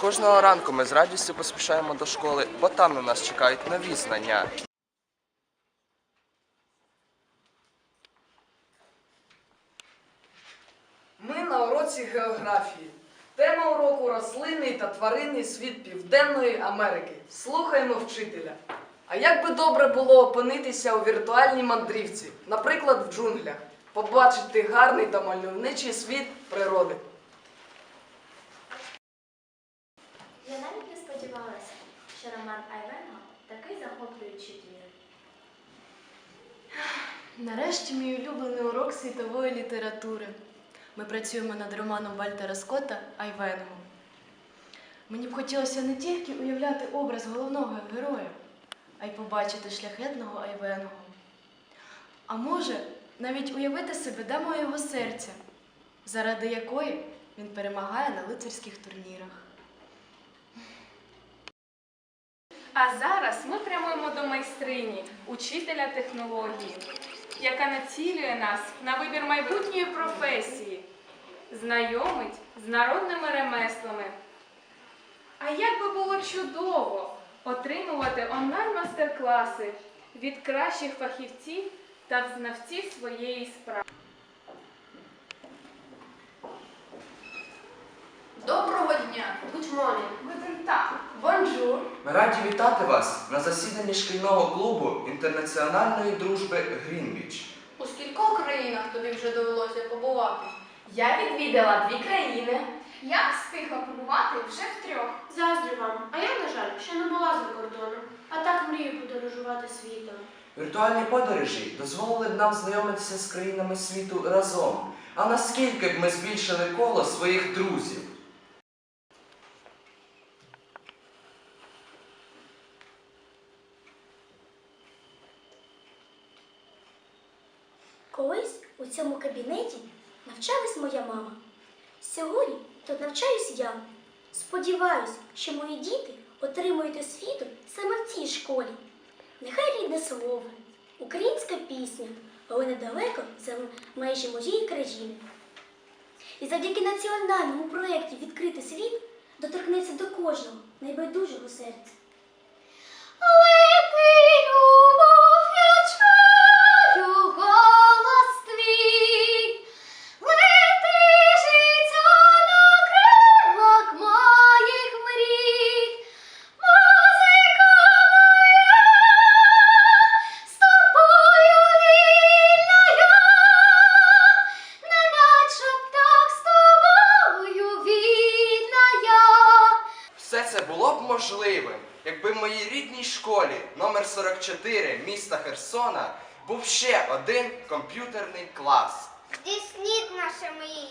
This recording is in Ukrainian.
Кожного ранку ми з радістю поспішаємо до школи, бо там на нас чекають нові знання. Ми на уроці географії. Тема уроку рослинний та тваринний світ Південної Америки. Слухаємо вчителя. А як би добре було опинитися у віртуальній мандрівці, наприклад, в джунглях, побачити гарний та мальовничий світ природи. Я навіть не сподівалася, що роман Айвенго такий захоплюючий твір. Нарешті мій улюблений урок світової літератури. Ми працюємо над романом Вальтера Скотта Айвенго. Мені б хотілося не тільки уявляти образ головного героя, а й побачити шляхетного Айвенго. А може, навіть уявити себе дамою його серця, заради якої він перемагає на лицарських турнірах. А зараз ми прямуємо до майстрині, учителя технології, яка націлює нас на вибір майбутньої професії, знайомить з народними ремеслами. А як би було чудово отримувати онлайн-мастер-класи від кращих фахівців та знавців своєї справи. Доброго дня! Good morning! Guten Tag. Bonjour! Ми раді вітати вас на засіданні шкільного клубу інтернаціональної дружби Грінвіч. У скількох країнах тобі вже довелося побувати? Я відвідала дві країни. Я встигла побувати вже в трьох. Заздрю вам, а я, на жаль, ще Віртуальні подорожі дозволили б нам знайомитися з країнами світу разом. А наскільки б ми збільшили коло своїх друзів? Колись у цьому кабінеті навчалась моя мама. Сьогодні тут навчаюсь я. Сподіваюсь, що мої діти отримують освіту саме в цій школі. Нехай рідне слово, українська пісня, але недалеко за межі моєї країни. І завдяки національному проєкті Відкритий світ доторкнеться до кожного найбайдужого серця. Можливим, якби в моїй рідній школі номер 44 міста Херсона був ще один комп'ютерний клас. Здійсніть наші мрії.